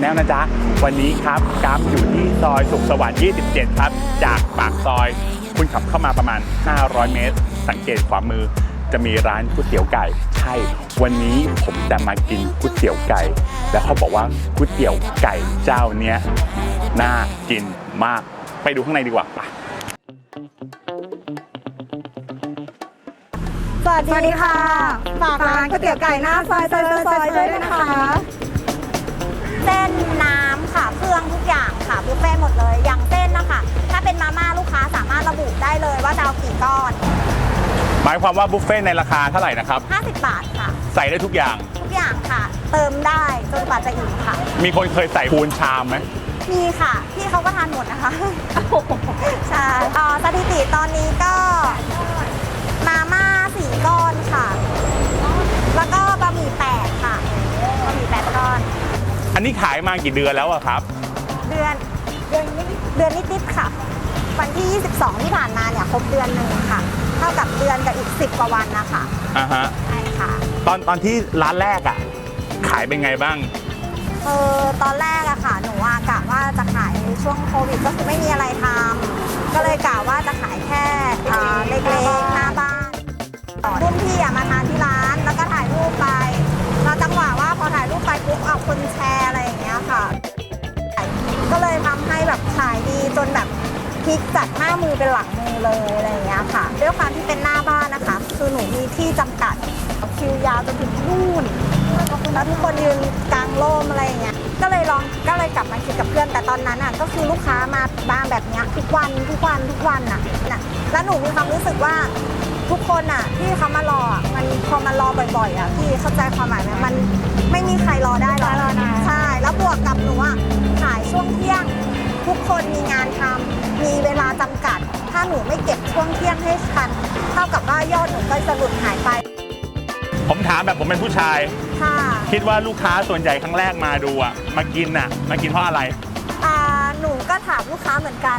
แนลนะจ๊ะ วันนี้ครับกัมอยู่ที่ซอยสุขสวัสดิ์ 27 ครับ จากปากซอย คุณขับเข้ามาประมาณ 500 เมตร สังเกตขวามือจะมีร้านก๋วยเตี๋ยวไก่ ใช่ วันนี้ผมจะมากินก๋วยเตี๋ยวไก่ แล้วเขาบอกว่าก๋วยเตี๋ยวไก่เจ้าเนี้ยน่ากินมาก ไปดูข้างในดีกว่าไปสวัสดีค่ะ ฝากร้านก๋วยเตี๋ยวไก่หน้าซอยซอยซอยซอยด้วยนะคะ ส้นน้ำค่ะเครื่องทุกอย่างค่ะบุฟเฟ่ต์หมดเลย อย่างเส้นนะคะถ้าเป็นมาม่าลูกค้าสามารถระบุได้เลยว่าจะเอากี่ก้อน หมายความว่าบุฟเฟ่ต์ในราคาเท่าไหร่นะครับ 50 บาทค่ะ ใส่ได้ทุกอย่าง ทุกอย่างค่ะ เติมได้จนกว่าจะอิ่มค่ะ มีคนเคยใส่ปูนชามไหม มีค่ะพี่เขาก็ทานหมดนะคะใช่เอ่อสถิติตอนนี้ก็มาม่าสี่ก้อนค่ะ แล้วก็บะหมี่แปดค่ะ นนี้ขายมากี่เดือนแล้วอะครับ เดือนเดือนนิดเดือนนิดๆค่ะ วันที่ 22 ที่ผ่านมาเนี่ยครบเดือนหนึ่งค่ะ เท่ากับเดือนกับอีก 10 กว่าวันนะคะอ่าฮะ ใช่ค่ะตอนตอนที่ร้านแรกอะขายเป็นไงบ้าง เออตอนแรกอะค่ะ หนูอะกะว่าจะขายในช่วงโควิดก็คือไม่มีอะไรทำก็เลยกะว่าจะขายแค่อ่าเล็กๆหน้า ก็เลยทำให้แบบขายดีจนแบบพลิกจากหน้ามือเป็นหลังมือเลยอะไรอย่างเงี้ยค่ะ ด้วยความที่เป็นหน้าบ้านนะคะ คือหนูมีที่จำกัดคิวยาวจนถึงนู่นแล้วทุกคนยืนกลางร่มอะไรอย่างเงี้ยก็เลยลองก็เลยกลับมาคิดกับเพื่อนแต่ตอนนั้นอะก็คือลูกค้ามาบ้านแบบเนี้ยทุกวันทุกวันทุกวันอะน่ะแล้วหนูมีความรู้สึกว่าทุกคนอะที่เขามารออะมันพอมารอบ่อยๆอะพี่เข้าใจความหมายไหมมันไม่มีใครรอได้หรอกใช่แล้วบวกกับหนูอะขาย ช่วงเที่ยง ทุกคนมีงานทำมีเวลาจำกัด ถ้าหนูไม่เก็บช่วงเที่ยงให้ทันเท่ากับว่ายอดหนูก็จะหลุดหายไป ผมถามแบบผมเป็นผู้ชาย ค่ะ คิดว่าลูกค้าส่วนใหญ่ครั้งแรกมาดูอะมากินอะมากินเพราะอะไรอ่าหนูก็ถามลูกค้าเหมือนกัน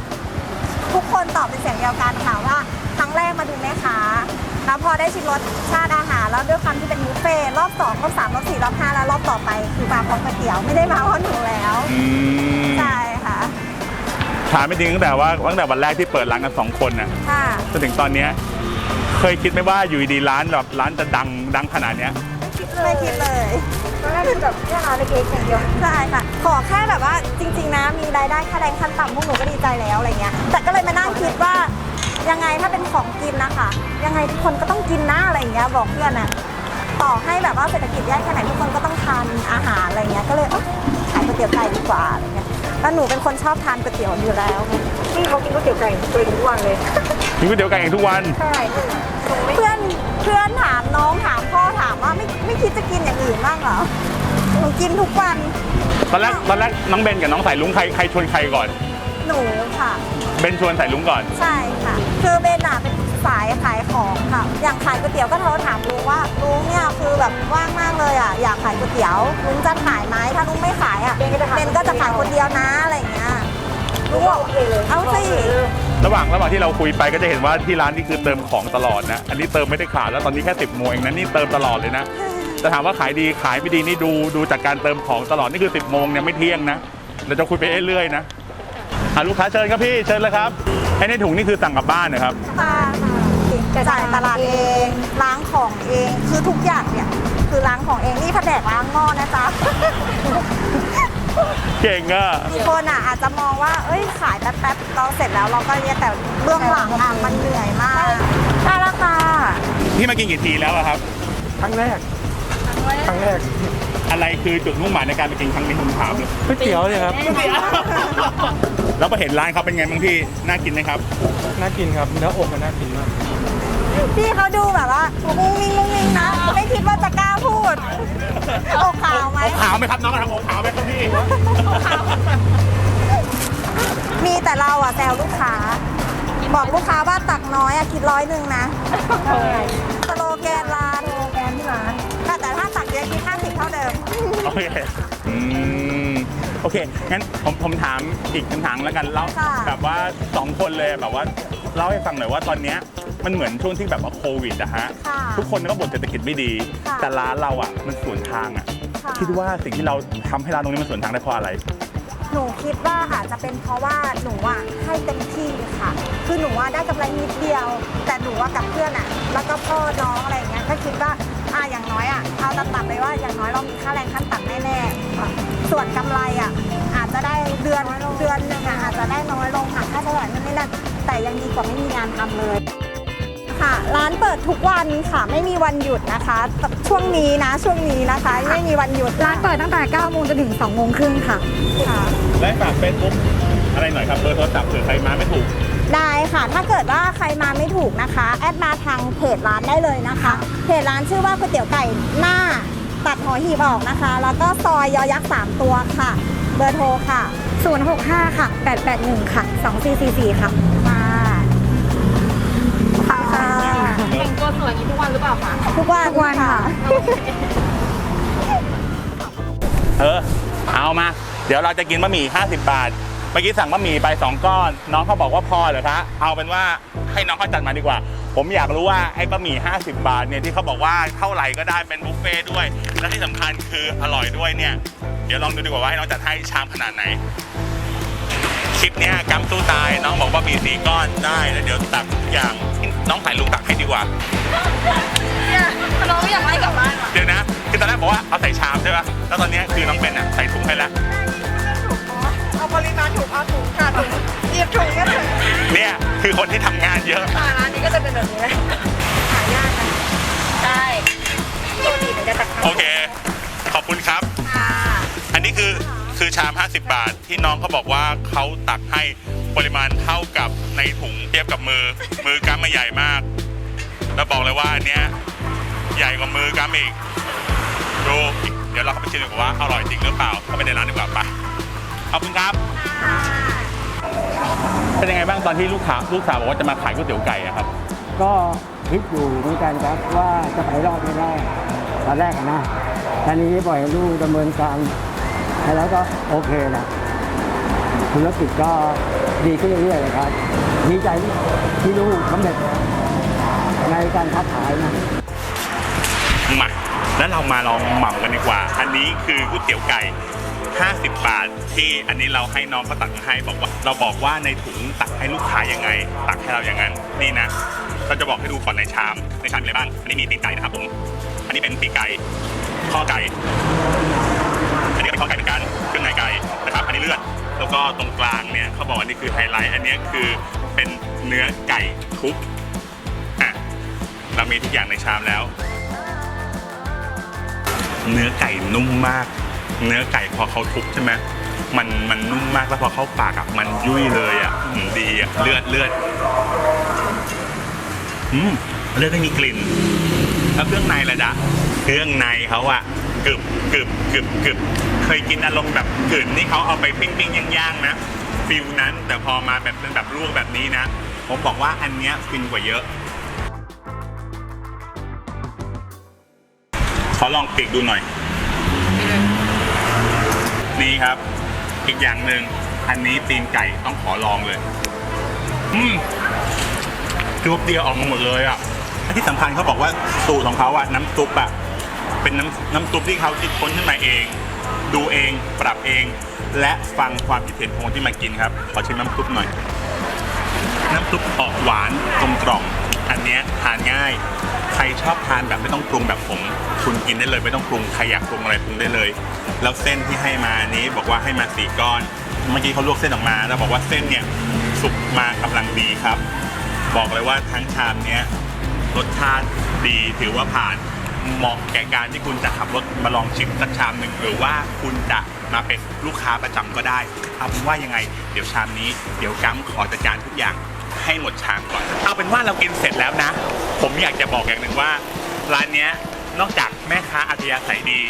ทุกคนตอบเป็นเสียงเดียวกันค่ะว่าครั้งแรกมาดูแม่ค้าแล้วพ อได้ชิมรสชาติอาหารแล้วด้วยความที่เป็นบุฟเฟ่ต์รอบสองรอบสามรอบสี่รอบห้าแล้วรอบต่อไปคือมาพร้อมก๋วยเตี๋ยวไม่ได้มาเพราะหนูแล้วอืมใช่ค่ะถามไม่จริงตั้งแต่ว่าตั้งแต่วันแรกที่เปิดร้านกันสองคนน่ะค่ะจนถึงตอนเนี้ยเคยคิดไหมว่าอยู่ดีๆร้านแบบร้านจะดังดังขนาดเนี้ย ไม่คิดเลยตอนแรกคือแบบแค่ร้านเล็กๆอย่างเดียวใช่ค่ะ ขอแค่แบบว่าจริง ๆ นะมีรายได้ค่าแรงขั้นต่ำพวกหนูก็ดีใจแล้วอะไรเงี้ยแต่ก็เลยมานั่งคิดว่า ยังไงถ้าเป็นของกินนะคะยังไงทุกคนก็ต้องกินนะอะไรเงี้ยบอกเพื่อนอะต่อให้แบบว่าเศรษฐกิจแย่แค่ไหนทุกคนก็ต้องทานอาหารอะไรเงี้ยก็เลยเอ้ยขายก๋วยเตี๋ยวไก่ดีกว่าอะไรเงี้ยแล้วหนูเป็นคนชอบทานก๋วยเตี๋ยวอยู่แล้วที่เขากินก๋วยเตี๋ยวไก่ตัวเองทุกวันเลยกินก๋วยเตี๋ยวไก่เองทุกวันใช่เพื่อนเพื่อนถามน้องถามพ่อถามว่าไม่ไม่คิดจะกินอย่างอื่นบ้างเหรอหนูกินทุกวันตอนแรกตอนแรกน้องเบนกับน้องสายลุงใครใครชวนใครก่อน หนูค่ะ เบนชวนสายลุงก่อน ใช่ค่ะ คือเบนอะเป็นสายขายของค่ะ อย่างขายก๋วยเตี๋ยวก็โทรถามลุงว่าลุงเนี่ยคือแบบว่างมากเลยอะอยากขายก๋วยเตี๋ยวลุงจะขายไหมถ้าลุงไม่ขายอะเบนก็จะขายเบนก็จะขายคนเดียวนะอะไรอย่างเงี้ยลุงบอกโอเคเลยเอาสิระหว่างระหว่างที่เราคุยไปก็จะเห็นว่าที่ร้านนี่คือเติมของตลอดนะ อันนี้เติมไม่ได้ขาดแล้วตอนนี้แค่สิบโมงเองนะนี่เติมตลอดเลยนะแต่ถามว่าขายดีขายไม่ดีนี่ดูดูจากการเติมของตลอดนี่คือสิบโมงเนี่ยไม่เที่ยงนะเราจะคุยไปเรื่อยๆนะอะลูกค้าเชิญครับพี่เชิญเลยครับ ไอ้ในถุงนี่คือสั่งกลับบ้านนะครับ ค่ะจ่ายตลาดเองล้างของเองคือทุกอย่างเนี่ยคือล้างของเองนี่แผนกล้างหม้อนะจ๊ะ เก่งอะ มีคนอะอาจจะมองว่าเอ้ยขายแป๊บๆเราเสร็จแล้วเราก็เนี่ยแต่เบื้องหลังอะมันเหนื่อยมากใช่แล้วค่ะพี่มากินกี่ทีแล้วอะครับ ครั้งแรก ครั้งแรก อะไรคือจุดมุ่งหมายในการไปกินครั้งนี้ผมถามเลยก๋วยเตี๋ยวเนี่ยครับแล้วพอเห็นร้านเขาเป็นไงบ้างพี่น่ากินไหมครับน่ากินครับเนื้ออกมันน่ากินมากพี่เขาดูแบบว่ามุ้งมิ้งมุ้งมิ้งนะ ไม่คิดว่าจะกล้าพูดอกขาวไหมอกขาวไหมครับน้องทำอกขาวไหมครับพี่มีแต่เราอะแซวลูกค้า บอกลูกค้าว่าตักน้อยอะคิดร้อยหนึ่งนะสโลแกนร้าน อเคอืมโอเคงั้นผมผมถามอีกคำถามแล้วกันเล่าค่ะ แบบว่าสองคนเลยแบบว่าเล่าให้ฟังหน่อยว่าตอนเนี้ยมันเหมือนช่วงที่แบบว่าโควิดอะฮะค่ะ ทุกคนก็บ่นเศรษฐกิจไม่ดี ค่ะ แต่ร้านเราอะมันสวนทางอะค่ะคิดว่าสิ่งที่เราทำให้ร้านตรงนี้มันสวนทางได้เพราะอะไร หนูคิดว่าอาจจะเป็นเพราะว่าหนูอะให้เต็มที่ค่ะ คือหนูว่าได้กำไรนิดเดียว แต่หนูว่ากับเพื่อนอะ แล้วก็พ่อน้องอะไรอย่างเงี้ยก็คิดว่า อะอย่างน้อยอะเอาตัดตัดไปว่าอย่างน้อยเรามีค่าแรงขั้นต่ำแน่ๆค่ะส่วนกำไรอะอาจจะได้เดือนเดือนหนึ่งอะอาจจะได้น้อยลงหักค่าใช้จ่ายนู่นนี่นั่นแต่ยังดีกว่าไม่มีงานทำเลยค่ะร้านเปิดทุกวันค่ะไม่มีวันหยุดนะคะ ช่วงนี้นะช่วงนี้นะคะ ไม่มีวันหยุดร้านเปิดตั้งแต่9โมงจนถึง2โมงครึ่งค่ะค่ะและฝากเฟซบุ๊กอะไรหน่อยครับเบอร์โทรศัพท์เผื่อใครมาไม่ถูกได้ค่ะ ถ้าเกิดว่าใครมาไม่ถูกนะคะ แอดมาทางเพจร้านได้เลยนะคะเพ จร้านชื่อว่าก๋วยเตี๋ยวไก่หน้า ตัดหอหีบออกนะคะ แล้วก็ซอยยอยักษ์ 3 ตัวค่ะ เบอร์โทรค่ะ 065 ค่ะ 881 ค่ะ 2444 ค่ะ มาค่ะแต่งตัวสวยอย่างนี้ทุกวันหรือเปล่าคะทุกวันทุกวันค่ะ เออ เอามา เดี๋ยวเราจะกินบะหมี่ 50 บาท เมื่อกี้สั่งบะหมี่ไป 2 ก้อน น้องเขาบอกว่าพอเหรอคะ เอาเป็นว่าให้น้องเขาจัดมาดีกว่า ผมอยากรู้ว่าไอ้บะหมี่ 50 บาทเนี่ยที่เขาบอกว่าเท่าไหร่ก็ได้เป็นบุฟเฟ่ต์ด้วย และที่สำคัญคืออร่อยด้วยเนี่ย เดี๋ยวลองดูดีกว่าว่าให้น้องจัดให้ชามขนาดไหน คลิปเนี้ยกำตู้ตายน้องบอกว่ามีสี่ก้อนได้แล้วเดี๋ยวตักทุกอย่างน้องถ่ายลุงตักให้ดีกว่าน้องอยากไล่กลับบ้านเหรอเดี๋ยวนะคือตอนแรกบอกว่าเอาใส่ชามใช่ปะแล้วตอนเนี้ยคือน้องเบนอะใส่ถุงให้แล้ว เอาปริมาณถูกเอาถุงค่ะถุง หยิบถุงก็ถึงเนี่ยคือคนที่ทำงานเยอะ อ่าร้านนี้ก็จะเป็นแบบนี้เลยหายากนะใช่ตัวดีมันจะตัดโอเค ขอบคุณครับ ค่ะอันนี้คือคือชาม 50 บาท ที่น้องเขาบอกว่าเขาตักให้ปริมาณเท่ากับในถุงเทียบกับมือ มือกำมาใหญ่มาก แล้วบอกเลยว่าอันเนี้ยใหญ่กว่ามือกำอีกดูเดี๋ยวเราเข้าไปชิมดีกว่าว่าอร่อยจริงหรือเปล่าเข้าไปในร้านดีกว่าไปขอบคุณครับ เป็นยังไงบ้างตอนที่ลูกค้าลูกสาวบอกว่าจะมาขายก๋วยเตี๋ยวไก่อะครับ ก็คิดอยู่เหมือนกันครับว่าจะไปรอดไม่ได้ตอนแรกอะนะตอนนี้ปล่อยให้ลูกดำเนินการให้แล้วก็โอเคนะธุรกิจก็ดีขึ้นเรื่อยๆเลยครับดีใจที่ลูกสำเร็จในการค้าขายนะ มาแล้วเรามาลองหม่ำกันดีกว่า อันนี้คือก๋วยเตี๋ยวไก่ 50 บาท ที่อันนี้เราให้น้องเขาตักมาให้บอกว่า เราบอกว่าในถุงตักให้ลูกค้ายังไง ตักให้เราอย่างนั้นนี่นะเราจะบอกให้ดูก่อนในชามในชามมีอะไรบ้างอันนี้มีตีนไก่นะครับผมอันนี้เป็นตีนไก่ข้อไก่อันนี้ก็เป็นข้อไก่เหมือนกันเครื่องในไก่นะครับอันนี้เลือดแล้วก็ตรงกลางเนี่ยเขาบอกว่านี่คือไฮไลท์อันนี้คือเป็นเนื้อไก่ทุบอะเรามีทุกอย่างในชามแล้ว เนื้อไก่นุ่มมาก เนื้อไก่พอเขาทุบใช่ไหม มันมันนุ่มมากแล้วพอเข้าปากอะมันยุ่ยเลยอะอืมดีอะเลือดเลือดอืมเลือดไม่มีกลิ่นแล้วเครื่องในละจ๊ะเครื่องในเขาอะกรึบกรึบกรึบกรึบเคยกินอารมณ์แบบกลิ่นที่เขาเอาไปปิ้งปิ้งย่างย่างๆนะฟิลนั้นแต่พอมาแบบเป็นแบบลวกแบบนี้นะผมบอกว่าอันเนี้ยฟินกว่าเยอะขอลองปีกดูหน่อย นี่ครับ อีกอย่างหนึ่งอันนี้ตีนไก่ต้องขอลองเลย อืมจุบเดียวออกมาหมดเลยอะที่สำคัญเขาบอกว่าสูตรของเขาอะน้ำซุปอะเป็นน้ำน้ำซุปที่เขาคิดค้นขึ้นมาเอง ดูเองปรับเอง และฟังความคิดเห็นของคนที่มากินครับขอชิมน้ำซุปหน่อย น้ำซุปออกหวานกลมกล่อมอันเนี้ยทานง่าย ใครชอบทานแบบไม่ต้องปรุงแบบผม คุณกินได้เลยไม่ต้องปรุงใครอยากปรุงอะไรปรุงได้เลย แล้วเส้นที่ให้มานี้บอกว่าให้มาสี่ก้อน เมื่อกี้เขาลวกเส้นออกมา แล้วบอกว่าเส้นเนี่ยสุกมากำลังดีครับ บอกเลยว่าทั้งชามเนี้ยรสชาติดีถือว่าผ่านเหมาะแก่การที่คุณจะขับรถมาลองชิมสักชามหนึ่งหรือว่าคุณจะมาเป็นลูกค้าประจำก็ได้เอาเป็นว่ายังไง เดี๋ยวชามนี้เดี๋ยวกัมขอจัดการทุกอย่างให้หมดชามก่อน เอาเป็นว่าเรากินเสร็จแล้วนะ ผมอยากจะบอกอย่างหนึ่งว่า ร้านเนี้ยนอกจากแม่ค้าอัธยาศัยดี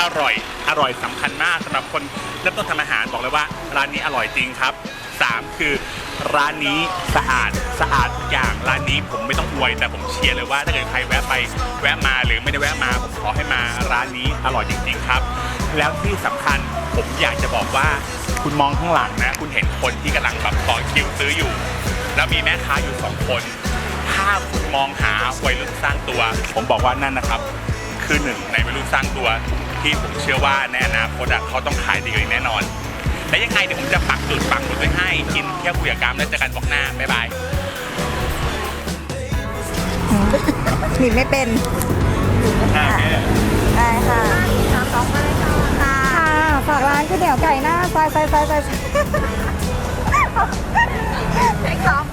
อร่อยอร่อยสำคัญมากสำหรับคนเริ่มต้นทำอาหารบอกเลยว่า ร้านนี้อร่อยจริงครับสามคือร้านนี้สะอาดสะอาดทุกอย่างร้านนี้ผมไม่ต้องอวย แต่ผมเชียร์เลยว่าถ้าเกิดใครแวะไปแวะมาหรือไม่ได้แวะมาผมขอให้มาร้านนี้อร่อยจริงๆครับ แล้วที่สำคัญผมอยากจะบอกว่าคุณมองข้างหลังนะ คุณเห็นคนที่กำลังแบบต่อคิวซื้ออยู่ แล้วมีแม่ค้าอยู่สองคน ถ้าคุณมองหาวัยรุ่นสร้างตัว ผมบอกว่านั่นนะครับ คือหนึ่งในวัยรุ่นสร้างตัว ที่ผมเชื่อว่าในอนาคตอะเขาต้องขายดีกว่านี้แน่นอน และยังไงเดี๋ยวผมจะปักจุดปักหมุดไว้ให้กินเที่ยวคุยกับกามแล้วเจอกันบล็อกหน้าบ๊ายบายหนีบไม่เป็นอ่าโอเค ได้ค่ะค่ะค่ะฝากร้านก๋วยเตี๋ยวไก่หน้าซอยซอยซอยซอย เช็คสอง